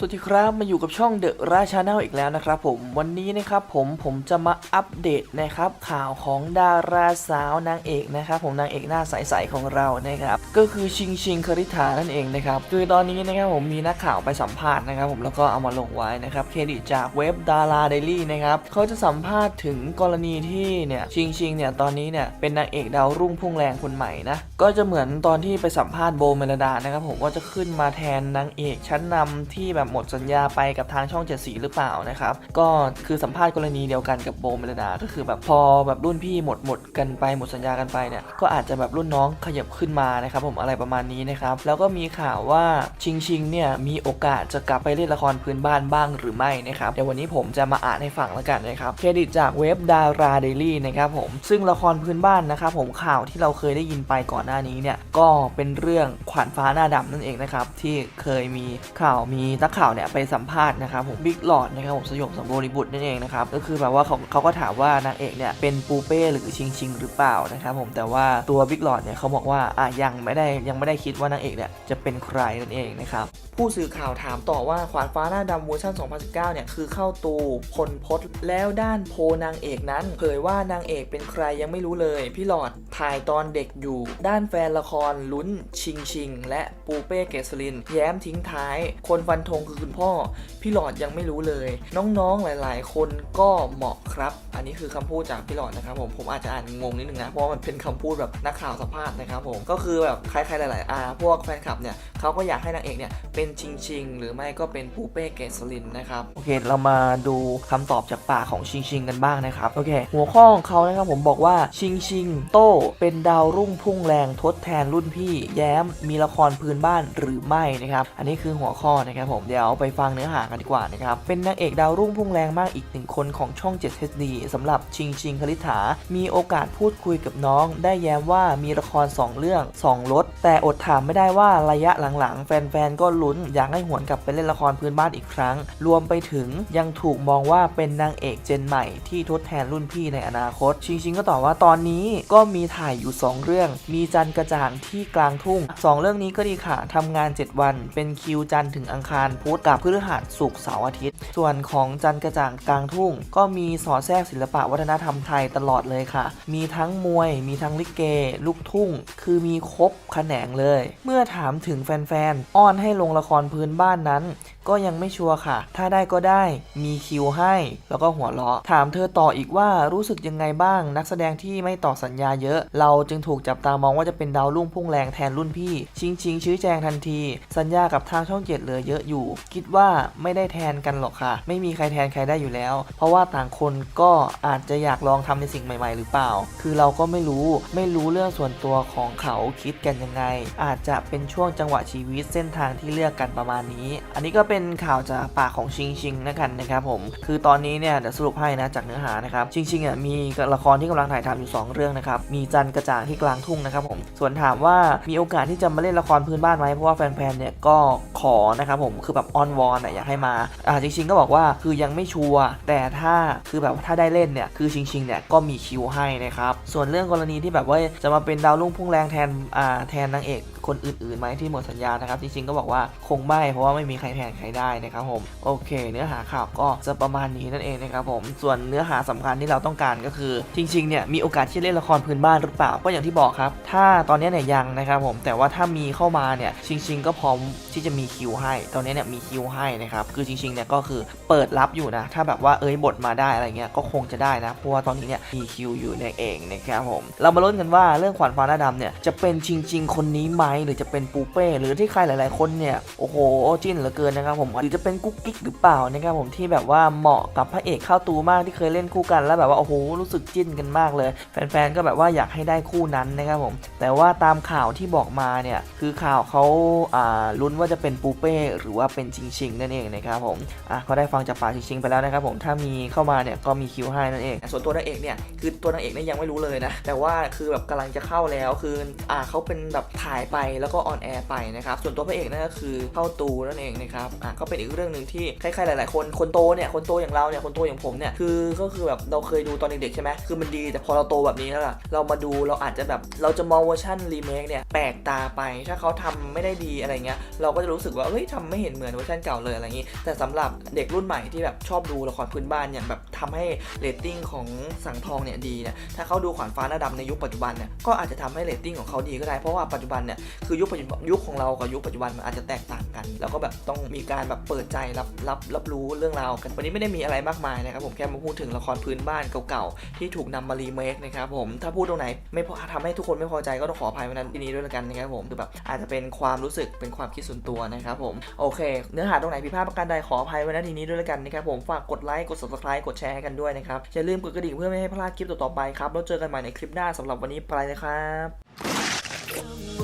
สวัสดีครับมาอยู่กับช่องเดอะราชาแนลอีกแล้วนะครับผมวันนี้นะครับผมผมจะมาอัปเดตนะครับข่าวของดาราสาวนางเอกนะครับผมนางเอกหน้าใสๆของเรานะครับก็คือชิงชิงคริธานั่นเองนะครับคือตอนนี้นะครับผมมีนักข่าวไปสัมภาษณ์นะครับผมแล้วก็เอามาลงไว้นะครับเครดิตจากเว็บดาราเดลี่นะครับเขาจะสัมภาษณ์ถึงกรณีที่เนี่ยชิงชิงเนี่ยตอนนี้เนี่ยเป็นนางเอกดาวรุ่งพุ่งแรงคนใหม่นะก็จะเหมือนตอนที่ไปสัมภาษณ์โบเมลดานะครับผมว่าจะขึ้นมาแทนนางเอกชั้นนำที่แบบหมดสัญญาไปกับทางช่องเจ็ดสีหรือเปล่านะครับ ก็คือสัมภาษณ์กรณีเดียวกันกับโบเมลดา ก็คือแบบพอแบบรุ่นพี่หมดหมดกันไปหมดสัญญากันไปเนี่ยก็อาจจะแบบรุ่นน้องขยับขึ้นมานะครับผมอะไรประมาณนี้นะครับแล้วก็มีข่าวว่าชิงชิงเนี่ยมีโอกาสจะกลับไปเล่นละครพื้นบ้านบ้างหรือไม่นะครับเดี๋ยววันนี้ผมจะมาอ่านให้ฟังแล้วกันนะครับเครดิตจากเว็บดาราเดลี่นะครับผมซึ่งละครพื้นบ้านนะครับผมข่าวที่เราเคยได้ยินไปก่อนหน้านี้เนี่ยก็เป็นเรื่องขวัญฟ้าหน้าดำนั่นเองนะครับที่เคยมีข่าวมีนักข่าวเนี่ยไปสัมภาษณ์นะครับผมบิ๊กหลอดนะครับผมสยบสมบูรณ์บุตรนั่นเองนะครับก็คือแบบว่าเขาเขาก็ถามว่านางเอกเนี่ยเป็นปูเป้หรือชิงชิงหรือเปล่านะครับผมแต่ว่าตัวบิ๊กหลอดเนี่ยเขาบอกว่าอะยังไม่ได้ยังไม่ได้คิดว่านางเอกเนี่ยจะเป็นใครนั่นเองนะครับผู้สื่อข่าวถามต่อว่าขวานฟ้าหน้าดำเวอร์ชัน2019 เนี่ยคือเข้าตูพลพศแล้วด้านโพนางเอกนั้น เผยว่านางเอกเป็นใครยังไม่รู้เลย พี่หลอดถ่ายตอนเด็กอยู่ ด้านแฟนละครลุ้นชิงชิง และปูเป้เกษลิน แย้มทิ้งท้าย คนฟันธงคือคุณพ่อ พี่หลอดยังไม่รู้เลย น้องๆหลาย ๆ คนก็เหมาะครับ อันนี้คือคำพูดจากพี่หลอดนะครับผมผมอาจจะอ่านงงนิดนึงนะเพราะว่ามันเป็นคำพูดแบบนักข่าวสัมภาษณ์นะครับผมก็คือแบบใครๆหลายๆอาพวกแฟนคลับเนี่ยเขาก็อยากให้นางเอกเนี่ยเป็นชิงชิงหรือไม่ก็เป็นปูเป้เกษลินนะครับโอเคเรามาดูคำตอบจากปากของชิงชิงกันบ้างนะครับโอเค หัวข้อของเขานะครับผมบอกว่าชิงชิงโต้เป็นดาวรุ่งพุ่งแรงทดแทนรุ่นพี่ แย้มมีละครพื้นบ้านหรือไม่นะครับอันนี้คือหัวข้อนะครับผมเดี๋ยวไปฟังเนื้อหากันดีกว่านะครับ เป็นนางเอกดาวรุ่งพุ่งแรงมากอีกหนึ่งคนของช่อง 7 HD สำหรับชิงชิงคลิษฐา มีโอกาสพูดคุยกับน้อง ได้แย้มว่ามีละคร 2 เรื่อง 2 รถ แต่อดถามไม่ได้ว่าระยะหลังๆ แฟนๆ ก็ลุ้นอยากให้หวนกลับไปเล่นละครพื้นบ้านอีกครั้ง รวมไปถึงยังถูกมองว่าเป็นนางเอกเจนใหม่ที่ทดแทนรุ่นพี่ในอนาคต ชิงชิงก็ตอบว่าตอนนี้ก็มีถ่ายอยู่ 2 เรื่อง มีจันกระจ่างที่กลางทุ่ง 2 เรื่องนี้ก็ดีค่ะทำงาน 7 วัน เป็นคิวจันถึงอังคารพุธกับพฤหัสศุกร์เสาร์อาทิตย์ ส่วนของจันทร์กระจ่างกลางทุ่ง ก็มีสอดแทรกศิลปะวัฒนธรรมไทยตลอดเลยค่ะ มีทั้งมวย มีทั้งลิเก ลูกทุ่ง คือมีครบแขนงเลย เมื่อถามถึงแฟนๆ อ้อนให้ลงละครพื้นบ้านนั้น ก็ยังไม่ชัวร์ค่ะ ถ้าได้ก็ได้ มีคิวให้ แล้วก็หัวเราะ ถามเธอต่ออีกว่ารู้สึกยังไงบ้าง นักแสดงที่ไม่ต่อสัญญาเยอะ เราจึงถูกจับตามองว่าจะเป็นดาวรุ่งพุ่งแรงแทนรุ่นพี่ ชิงชิงชี้แจงทันที สัญญากับทางช่องเจ็ดเหลือเยอะอยู่คิดว่าไม่ได้แทนกันหรอกค่ะ ไม่มีใครแทนใครได้อยู่แล้ว เพราะว่าต่างคนก็อาจจะอยากลองทำในสิ่งใหม่ ๆ หรือเปล่า คือเราก็ไม่รู้ไม่รู้เรื่องส่วนตัวของเขาคิดกันยังไง อาจจะเป็นช่วงจังหวะชีวิตเส้นทางที่เลือกกันประมาณนี้ อันนี้ก็เป็นข่าวจากปากของชิงชิงนะกันนะครับผม คือตอนนี้เนี่ยเดี๋ยวสรุปให้นะจากเนื้อหานะครับชิงชิงอะมีละครที่กำลังถ่ายทำอยู่ 2 เรื่องนะครับมีจันกระจ่างที่กลางทุ่งนะครับผมส่วนถามว่ามีโอกาสที่จะมาเล่นละครพื้นบ้านไหมเพราะว่าแฟนๆเนี่ยก็ขอนะครับผมคือแบบออนวอนอะอยากให้มาอ่าชิงๆก็บอกว่าคือยังไม่ชัวร์แต่ถ้าคือแบบว่าถ้าได้เล่นเนี่ยคือชิงๆเนี่ยก็มีคิวให้นะครับส่วนเรื่องกรณีที่แบบว่าจะมาเป็นดาวรุ่งพุ่งแรงแทนอ่าแทนนางเอก คนอื่นๆไหมที่หมดสัญญานะครับจริงๆก็บอกว่าคงไม่เพราะว่าไม่มีใครแทนใครได้นะครับผมโอเค เนื้อหาข่าวก็จะประมาณนี้นั่นเองนะครับผมส่วนเนื้อหาสำคัญที่เราต้องการก็คือ จริงๆเนี่ยมีโอกาสที่เล่นละครพื้นบ้านหรือเปล่าก็อย่างที่บอกครับ ถ้าตอนนี้เนี่ยยังนะครับผมแต่ว่าถ้ามีเข้ามาเนี่ยชิงชิงก็พร้อมที่จะมีคิวให้ ตอนนี้เนี่ยมีคิวให้นะครับคือจริงๆเนี่ยก็คือเปิดรับอยู่นะถ้าแบบว่าเอ้ยบทมาได้อะไรเงี้ยก็คงจะได้นะเพราะว่าตอนนี้เนี่ยมีคิวอยู่ในเองนะครับผมเรามาลุ้นกันว่าเรื่องขวัญฟ้าหน้าดำเนี่ยจะเป็นชิงชิงคนนี้ไหมหรือจะเป็นปูเป้หรือที่ใครหลาย ๆ คนเนี่ยโอ้โหจิ้นเหลือเกินนะครับผมหรือจะเป็นกุ๊กกิ๊กหรือเปล่านะครับผมที่แบบว่าเหมาะกับพระเอกเข้าตูมากที่เคยเล่นคู่กัน แล้วแบบว่าโอ้โหรู้สึกจิ้นกันมากเลย แฟน ๆ ก็แบบว่าอยากให้ได้คู่นั้นนะครับผมแต่ว่าตามข่าวที่บอกมาเนี่ยคือข่าวเขาอ่าลุ้นว่าจะเป็นปูเป้หรือว่าเป็นชิงชิงนั่นเองนะครับผมอะก็ได้ฟังจากปากชิงชิงไปแล้วนะครับผมถ้ามีเข้ามาเนี่ยก็มีคิวให้นั่นเอง ส่วนตัวนางเอกเนี่ยคือตัวนางเอกเนี่ยยังไม่รู้เลยนะแต่ว่าคือแบบกำลังจะเข้าแล้วคืออ่าเขาเป็นแบบถ่ายไปไปแล้วก็ออนแอร์ไปนะครับส่วนตัวพระเอกนั่นก็คือเข้าตูนั่นเองนะครับอะก็เป็นอีกเรื่องหนึ่งที่ใครๆหลาย ๆ คนคนโตเนี่ยคนโตอย่างเราเนี่ยคนโตอย่างผมเนี่ยคือก็คือแบบเราเคยดูตอนเด็กๆใช่ไหมคือมันดีแต่พอเราโตแบบนี้แล้วล่ะเรามาดูเราอาจจะแบบเราจะมองเวอร์ชันรีเมคเนี่ยแปลกตาไปถ้าเขาทำไม่ได้ดีอะไรเงี้ยเราก็จะรู้สึกว่าเฮ้ยทำไม่เห็นเหมือนเวอร์ชันเก่าเลยอะไรอย่างนี้ แต่สำหรับเด็กรุ่นใหม่ที่แบบชอบดูละครพื้นบ้านอย่างแบบทำให้เรตติ้งของสังทองเนี่ยดีเนี่ยถ้าเขาดูขวานฟ้าหน้าดำในยุคปัจจุบันเนี่ยก็อาจจะทำให้เรตติ้งของเขาดีก็ได้เพราะว่าปัจจุบันเนี่ยคือยุคปัจจุบันยุคของเรากับยุคปัจจุบันมันอาจจะแตกต่างกัน แล้วก็แบบต้องมีการแบบเปิดใจรับรับรับรู้เรื่องราวกันวันนี้ไม่ได้มีอะไรมากมายนะครับผมแค่มาพูดถึงละครพื้นบ้านเก่าๆที่ถูกนำมารีเมคนะครับผมถ้าพูดตรงไหน ไม่พอทำให้ทุกคนไม่พอใจก็ต้องขออภัยไว้นั้นที่นี้ด้วยละกันนะครับผมคือแบบอาจจะเป็นความรู้สึกเป็นความคิดส่วนตัวนะครับผมโอเค เนื้อหาตรงไหนผิดพลาดประการใดขออภัยไว้ณทีนี้ด้วยละกันนะครับผมฝากกดไลค์กด subscribe กดแชร์ให้กันด้วยนะครับอย่าลืมกดกระดิ่งเพื่อไม่ให้พลาดคลิปต่อๆไปครับแล้วเจอกันใหม่ในคลิปหน้าสำหรับวันนี้ไปเลยครับ